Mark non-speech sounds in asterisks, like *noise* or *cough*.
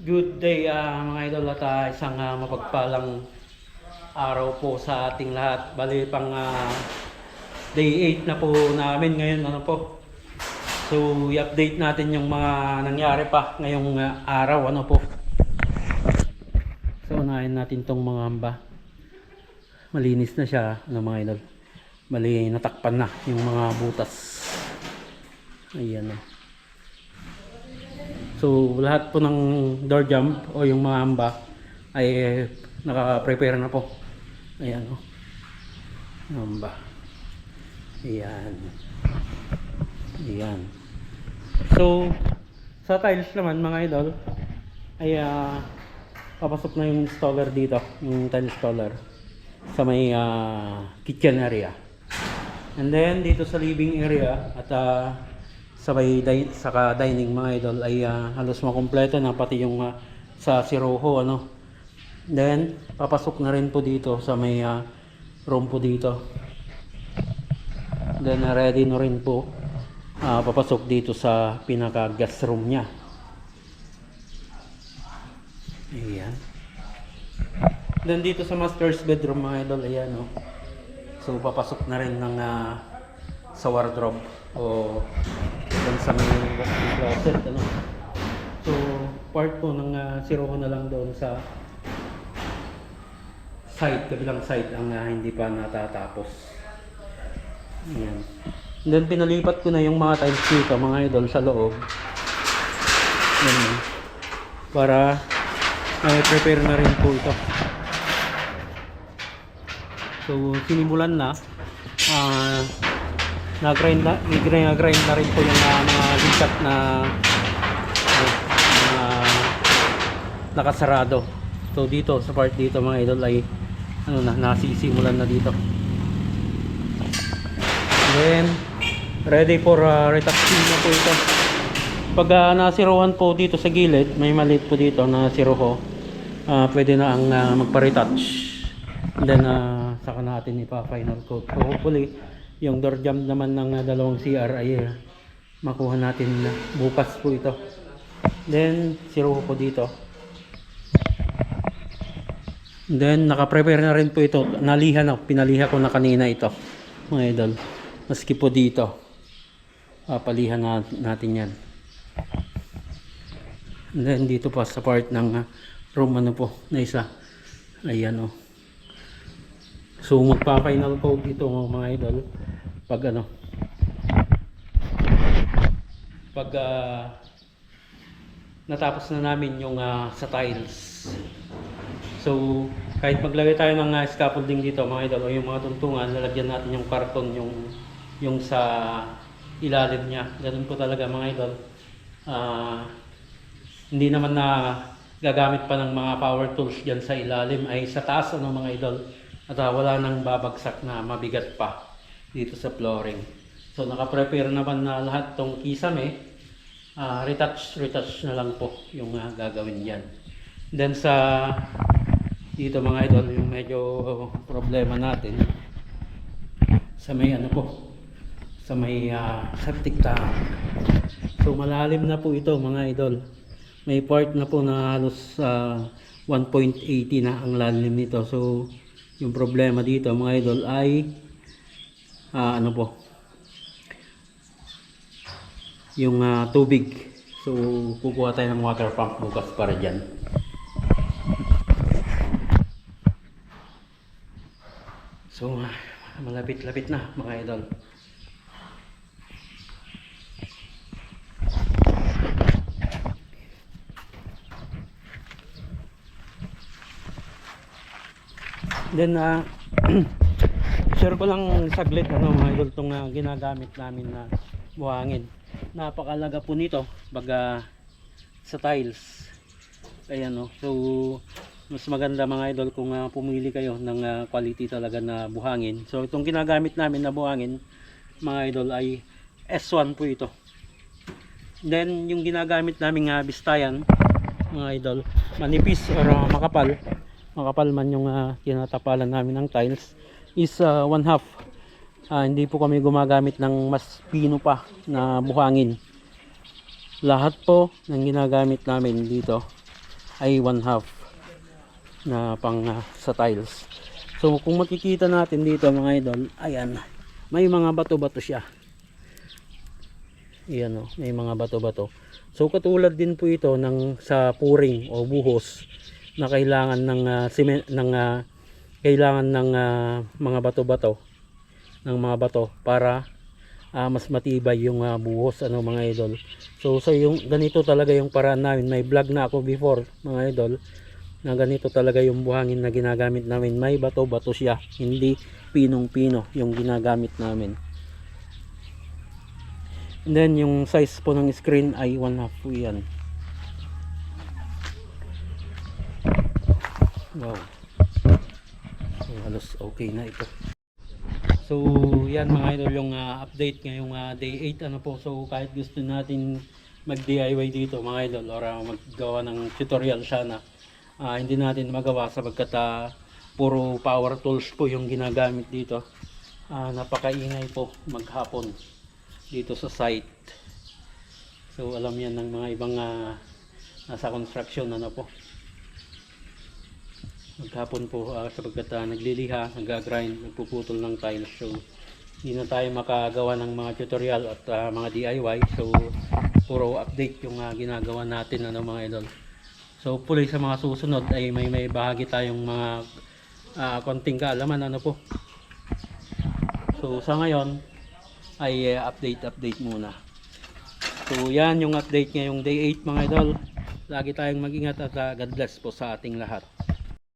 Good day ah, mga idol at ah, isang ah, mapagpalang araw po sa ating lahat. Bali pang ah, day 8 na po namin ngayon ano po. So i-update natin yung mga nangyari pa ngayong ah, araw ano po. So unahin natin tong mga hamba. Malinis na siya ano mga idol. Bali natakpan na yung mga butas. Ayan oh. So lahat po ng door jump o yung mga hamba ay eh, naka-prepare na po. Ayan o. Hamba. Ayan. Ayan. So sa tiles naman mga idol ay ah, papasok na yung installer dito, yung tile installer sa may ah, kitchen area. And then dito sa living area at ah, sa may di- saka dining mga idol ay ah, halos makumpleto na pati yung ah, sa Siroho ano. Then papasok na rin po dito sa may ah, room po dito. Then ah, ready na rin po ah, papasok dito sa pinaka guest room niya. Ayan. Then dito sa master's bedroom mga idol, ayan oh. So papasok na rin ng ah, sa wardrobe o dun sa may walk-in closet ano. So part po ng uh, siroho na lang doon sa side, kabilang side ang ah, hindi pa natatapos. Ayan. Then pinalipat ko na yung mga tiles dito mga idol sa loob. Yan, oh. para may prepare na rin po ito. So, sinimulan na. Ah, nag-grind na, nag-grind grind na rin po yung ah, mga likat na na nakasarado. So, dito, sa part dito mga idol ay ano na, nasisimulan na dito. Then, ready for uh, retouching na po ito. Pag uh, nasiruhan po dito sa gilid, may maliit po dito na siruho, ah pwede na ang ah, magpa-retouch. And then, ah, saka natin ipa-final coat. So, hopefully, yung door jump naman ng ah, dalawang CR ay ah, makuha natin na bukas po ito. Then, siruho po dito. Then, naka-prepare na rin po ito. Nalihan na, pinaliha ko na kanina ito. Mga idol. Maski po dito. Papalihan na, natin yan. And then, dito pa sa part ng ah, room ano po, na isa. Ayan o. So, magpa-final coat dito mga idol. Pag ano. Pag ah, natapos na namin yung ah, sa tiles. So, kahit maglagay tayo ng uh, scaffolding dito mga idol o yung mga tuntungan, lalagyan natin yung karton yung yung sa ilalim niya. Ganun po talaga mga idol. Ah, hindi naman na gagamit pa ng mga power tools diyan sa ilalim ay sa taas ano mga idol. At ah, wala nang babagsak na mabigat pa dito sa flooring. So naka-prepare naman na lahat tong kisame. Ah, retouch retouch na lang po yung ah, gagawin diyan. Then sa dito mga idol yung medyo problema natin sa may ano po sa may ah, septic tank so malalim na po ito mga idol may part na po na halos ah, 1.80 na ang lalim nito so yung problema dito mga idol ay ah, ano po? Yung ah, tubig. So kukuha tayo ng water pump bukas para dyan. So, ah, malapit-lapit na mga idol. Then, ah, *clears throat* share ko lang saglit ano mga idol itong ah, ginagamit namin na buhangin. Napakalaga po nito baga sa tiles. Ayan no. So, mas maganda mga idol kung ah, pumili kayo ng ah, quality talaga na buhangin. So itong ginagamit namin na buhangin mga idol ay S1 po ito. Then yung ginagamit namin nga bistayan mga idol, manipis or ah, makapal. Makapal man yung ah, tinatapalan namin ng tiles is ah, one half. Ah, hindi po kami gumagamit ng mas pino pa na buhangin. Lahat po ng ginagamit namin dito ay one half na pang ah, sa tiles. So kung makikita natin dito mga idol, ayan, may mga bato-bato siya. Ayan o, may mga bato-bato. So katulad din po ito ng sa puring o buhos na kailangan ng ah, simen- ng ah, kailangan ng ah, mga bato-bato ng mga bato para ah, mas matibay yung ah, buhos ano mga idol. So so yung ganito talaga yung paraan namin. May vlog na ako before mga idol na ganito talaga yung buhangin na ginagamit namin. May bato-bato siya, hindi pinong-pino yung ginagamit namin. And then yung size po ng screen ay 1 half po yan. Wow. So halos okay na ito. So yan mga idol yung ah, update ngayong ah, day 8 ano po. So kahit gusto natin mag DIY dito mga idol or ah, maggawa ng tutorial sana ah, hindi natin magawa sapagkat ah, puro power tools po yung ginagamit dito. Ah, napakaingay po maghapon dito sa site. So alam yan ng mga ibang ah, nasa construction ano po. Maghapon po ah, sapagkat ah, nagliliha, nag-grind, nagpuputol ng tiles. So hindi na tayo makagawa ng mga tutorial at ah, mga DIY. So puro update yung ah, ginagawa natin ano mga idol. So puloy sa mga susunod ay may may bahagi tayong mga ah, konting kaalaman ano po. So sa ngayon ay uh, update update muna. So yan yung update ngayong day 8 mga idol. Lagi tayong mag-ingat at uh, God bless po sa ating lahat.